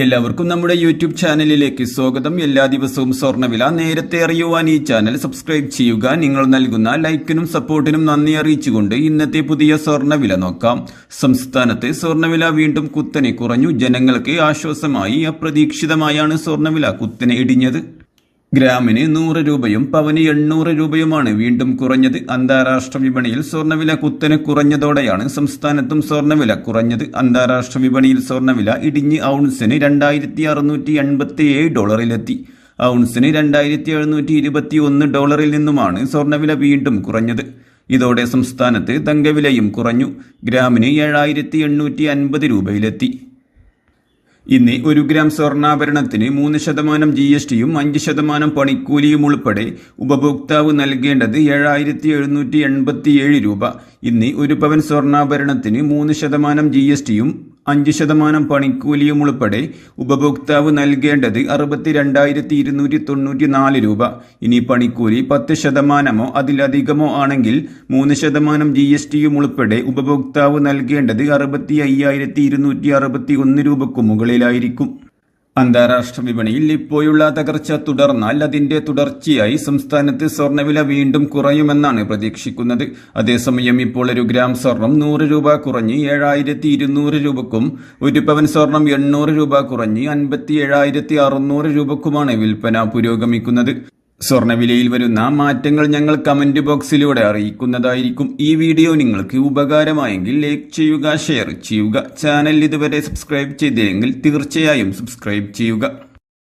എല്ലാവർക്കും നമ്മുടെ യൂട്യൂബ് ചാനലിലേക്ക് സ്വാഗതം. എല്ലാ ദിവസവും സ്വർണവില നേരത്തെ അറിയുവാൻ ഈ ചാനൽ സബ്സ്ക്രൈബ് ചെയ്യുക. നിങ്ങൾ നൽകുന്ന ലൈക്കിനും സപ്പോർട്ടിനും നന്ദി അറിയിച്ചുകൊണ്ട് ഇന്നത്തെ പുതിയ സ്വർണവില നോക്കാം. സംസ്ഥാനത്തെ സ്വർണവില വീണ്ടും കുത്തനെ കുറഞ്ഞു. ജനങ്ങൾക്ക് ആശ്വാസമായി അപ്രതീക്ഷിതമായാണ് സ്വർണവില കുത്തനെ ഇടിഞ്ഞത്. ഗ്രാമിന് നൂറ് രൂപയും പവന് എണ്ണൂറ് രൂപയുമാണ് വീണ്ടും കുറഞ്ഞത്. അന്താരാഷ്ട്ര വിപണിയിൽ സ്വർണവില കുത്തനെ കുറഞ്ഞതോടെയാണ് സംസ്ഥാനത്തും സ്വർണവില കുറഞ്ഞത്. അന്താരാഷ്ട്ര വിപണിയിൽ സ്വർണവില ഇടിഞ്ഞ് ഔൺസിന് രണ്ടായിരത്തി അറുന്നൂറ്റി എൺപത്തി ഏഴ് ഡോളറിലെത്തി. ഔൺസിന് രണ്ടായിരത്തി എഴുന്നൂറ്റി ഇരുപത്തി ഒന്ന് ഡോളറിൽ നിന്നുമാണ് സ്വർണവില വീണ്ടും കുറഞ്ഞത്. ഇതോടെ സംസ്ഥാനത്ത് തങ്കവിലയും കുറഞ്ഞു. ഗ്രാമിന് ഏഴായിരത്തി എണ്ണൂറ്റി അൻപത് രൂപയിലെത്തി. ഇന്ന് ഒരു ഗ്രാം സ്വർണാഭരണത്തിന് മൂന്ന് ശതമാനം ജി എസ് ടിയും അഞ്ച് ശതമാനം പണിക്കൂലിയും ഉൾപ്പെടെ ഉപഭോക്താവ് നൽകേണ്ടത് ഏഴായിരത്തി എഴുന്നൂറ്റി എൺപത്തിയേഴ് രൂപ. ഇന്ന് ഒരു പവൻ സ്വർണാഭരണത്തിന് മൂന്ന് ശതമാനം ജി എസ് ടിയും അഞ്ച് ശതമാനം പണിക്കൂലിയും ഉൾപ്പെടെ ഉപഭോക്താവ് നൽകേണ്ടത് അറുപത്തി രണ്ടായിരത്തി ഇരുന്നൂറ്റി തൊണ്ണൂറ്റി നാല് രൂപ. ഇനി പണിക്കൂലി പത്ത് ശതമാനമോ അതിലധികമോ ആണെങ്കിൽ മൂന്ന് ശതമാനം ജി എസ് ടിയും ഉൾപ്പെടെ ഉപഭോക്താവ് നൽകേണ്ടത് അറുപത്തി അയ്യായിരത്തി ഇരുന്നൂറ്റി അറുപത്തി ഒന്ന് രൂപക്കു മുകളിലായിരിക്കും. അന്താരാഷ്ട്ര വിപണിയിൽ ഇപ്പോഴുള്ള തകർച്ച തുടർന്നാൽ അതിന്റെ തുടർച്ചയായി സംസ്ഥാനത്ത് സ്വർണവില വീണ്ടും കുറയുമെന്നാണ് പ്രതീക്ഷിക്കുന്നത്. അതേസമയം ഇപ്പോൾ ഒരു ഗ്രാം സ്വർണം നൂറ് രൂപ കുറഞ്ഞ് ഏഴായിരത്തി ഇരുന്നൂറ് രൂപക്കും ഒരു പവൻ സ്വർണം എണ്ണൂറ് രൂപ കുറഞ്ഞ് അൻപത്തി ഏഴായിരത്തി അറുന്നൂറ് രൂപക്കുമാണ് വിൽപ്പന പുരോഗമിക്കുന്നത്. സ്വർണവിലയിൽ വരുന്ന മാറ്റങ്ങൾ ഞങ്ങൾ കമന്റ് ബോക്സിലൂടെ അറിയിക്കുന്നതായിരിക്കും ഈ വീഡിയോ. നിങ്ങൾക്ക് ഉപകാരമായെങ്കിൽ ലൈക്ക് ചെയ്യുക ഷെയർ ചെയ്യുക. ചാനൽ ഇതുവരെ സബ്സ്ക്രൈബ് ചെയ്തില്ലെങ്കിൽ തീർച്ചയായും സബ്സ്ക്രൈബ് ചെയ്യുക.